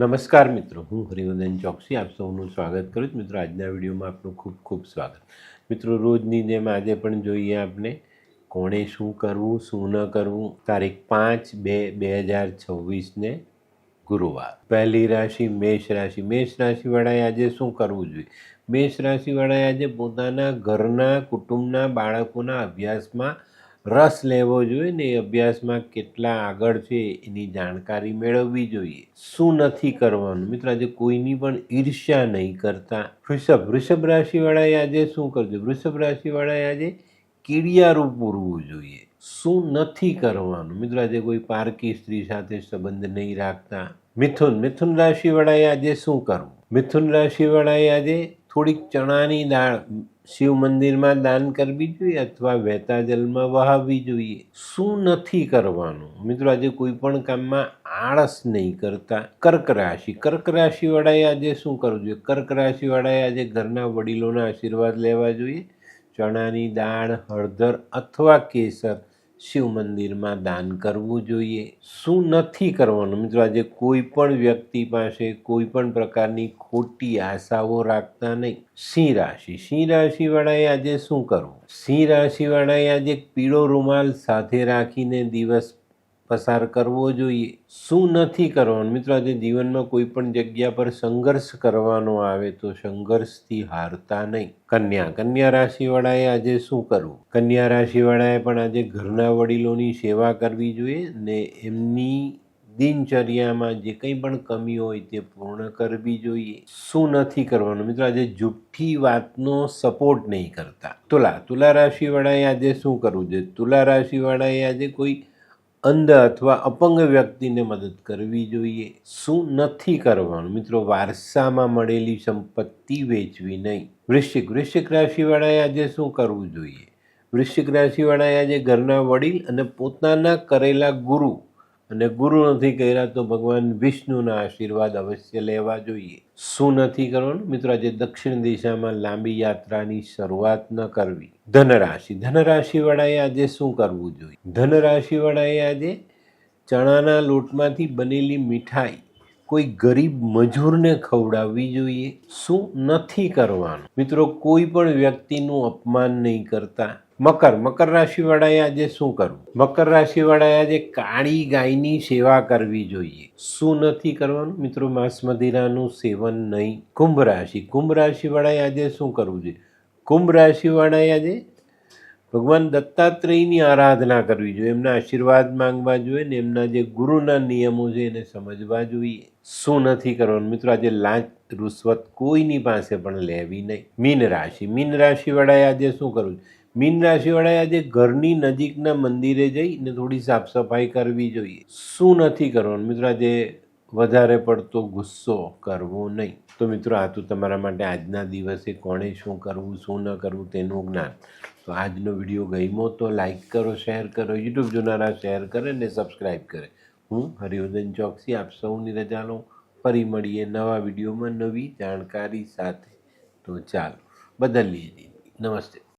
નમસ્કાર મિત્રો, હું હરિવર્ધન ચોકસી, આપ સૌનું સ્વાગત કરું છું. મિત્રો, આજના વિડીયોમાં આપનું ખૂબ ખૂબ સ્વાગત. મિત્રો, રોજની જેમ આજે પણ જોઈએ આપણે કોણે શું કરવું, શું ન કરવું. તારીખ પાંચ બે બે હજાર છવ્વીસને ગુરુવાર. પહેલી રાશિ મેષ રાશિ. મેષ રાશિવાળાએ આજે શું કરવું જોઈએ? મેષ રાશિવાળાએ આજે પોતાના ઘરના, કુટુંબના, બાળકોના અભ્યાસમાં રસ લેવો જોઈએ ને એ અભ્યાસમાં કેટલા આગળ છે એની જાણકારી મેળવવી જોઈએ. શું નથી કરવાનું? મિત્રો, આજે કોઈની પણ ઈર્ષ્યા નહીં કરતા. વૃષભ વૃષભ રાશિવાળાએ આજે શું કરજો? વૃષભ રાશિવાળાએ આજે કીડિયારું પૂરવું જોઈએ. શું નથી કરવાનું? મિત્રો, આજે કોઈ પારકી સ્ત્રી સાથે સંબંધ નહીં રાખતા. મિથુન મિથુન રાશિવાળાએ આજે શું કરવું? મિથુન રાશિવાળાએ આજે થોડીક ચણાની દાળ શિવ મંદિરમાં દાન કરવી જોઈએ અથવા વહેતા જલમાં વહાવવી જોઈએ? શું નથી કરવાનું? મિત્રો, આજે કોઈ પણ કામમાં આળસ નહીં કરતા. કર્ક રાશિ. કર્ક રાશિવાળાએ આજે શું કરવું જોઈએ? કર્ક રાશિવાળાએ આજે ઘરના વડીલોના આશીર્વાદ લેવા જોઈએ. ચણાની દાળ, હળદર અથવા કેસર. શિવ મંદિરમાં દાન કરવું જોઈએ. શું નથી કરવાનું? મિત્રો, આજે કોઈ પણ વ્યક્તિ પાસે કોઈ પણ પ્રકારની ખોટી આશાઓ રાખતા નહીં. સિંહ રાશિ. સિંહ રાશિવાળાએ આજે શું કરવું? સિંહ રાશિવાળાએ આજે પીળો રૂમાલ સાથે રાખીને દિવસ પસાર કરવો જોઈએ. શું નથી કરવાનું? મિત્રો, આજે જીવનમાં કોઈ પણ જગ્યા પર સંઘર્ષ કરવાનો આવે તો સંઘર્ષથી હારતા નહીં. કન્યા. કન્યા રાશિવાળાએ આજે શું કરવું? કન્યા રાશિવાળાએ પણ આજે ઘરના વડીલોની સેવા કરવી જોઈએ ને એમની દિનચર્યામાં જે કંઈ પણ કમી હોય તે પૂર્ણ કરવી જોઈએ. શું નથી કરવાનું? મિત્રો, આજે જુઠ્ઠી વાતનો સપોર્ટ નહીં કરતા. તુલા. તુલા રાશિવાળાએ આજે શું કરવું જોઈએ? તુલા રાશિવાળાએ આજે કોઈ અંધ અથવા અપંગ વ્યક્તિને મદદ કરવી જોઈએ. શું નથી કરવાનું? મિત્રો, વારસામાં મળેલી સંપત્તિ વેચવી નહીં. વૃશ્ચિક વૃશ્ચિક રાશિવાળાએ આજે શું કરવું જોઈએ? વૃશ્ચિક રાશિવાળાએ આજે ઘરના વડીલ અને પોતાના કરેલા ગુરુ અને ગુરુ નથી કર્યા તો ભગવાન વિષ્ણુના આશીર્વાદ અવશ્ય લેવા જોઈએ. શું નથી કરવાનું? મિત્રો, આજે દક્ષિણ દિશામાં લાંબી યાત્રાની શરૂઆત ન કરવી. ધનરાશિ. ધનરાશિવાળાએ આજે શું કરવું જોઈએ? ધનરાશિવાળાએ આજે ચણાના લોટમાંથી બનેલી મીઠાઈ કોઈ ગરીબ મજૂરને ખવડાવવી જોઈએ. શું નથી કરવાનું? મિત્રો, કોઈ પણ વ્યક્તિનું અપમાન નહીં કરતા. મકર. મકર રાશિવાળાએ આજે શું કરવું? મકર રાશિવાળાએ આજે કાળી ગાયની સેવા કરવી જોઈએ. શું નથી કરવાનું? મિત્રો માંસ મદિરાનું સેવન નહીં. કુંભ રાશિ. કુંભ રાશિવાળાએ આજે શું કરવું જોઈએ? કુંભ રાશિવાળાએ આજે ભગવાન દત્તાત્રેયની આરાધના કરવી જોઈએ. એમના આશીર્વાદ માંગવા જોઈએ ને એમના જે ગુરુના નિયમો છે એને સમજવા જોઈએ. શું નથી કરવાનું? મિત્રો, આજે લાંચ રૂશ્વત કોઈની પાસે પણ લેવી નહીં. મીન રાશિ. મીન રાશિવાળાએ આજે શું કરવું મીન રાશિવાળાએ આજે ઘરની નજીકના મંદિરે જઈને થોડી સાફ સફાઈ કરવી જોઈએ. શું નથી કરવાનું? મિત્રો, આજે વધારે પડતો ગુસ્સો કરવો નહીં. તો મિત્રો, આ તો તમારા માટે આજના દિવસે કોણે શું કરવું, શું ન કરવું તેનું જ્ઞાન. તો આજનો વીડિયો ગમ્યો તો લાઇક કરો, શેર કરો, યુટ્યુબ જોનારા શેર કરે ને સબસ્ક્રાઈબ કરે. હું હરિવર્ધન ચોકસી, આપ સૌની રજા લઉં. ફરી મળીએ નવા વિડીયોમાં નવી જાણકારી સાથે. તો ચાલો, બદલીએ નમસ્તે.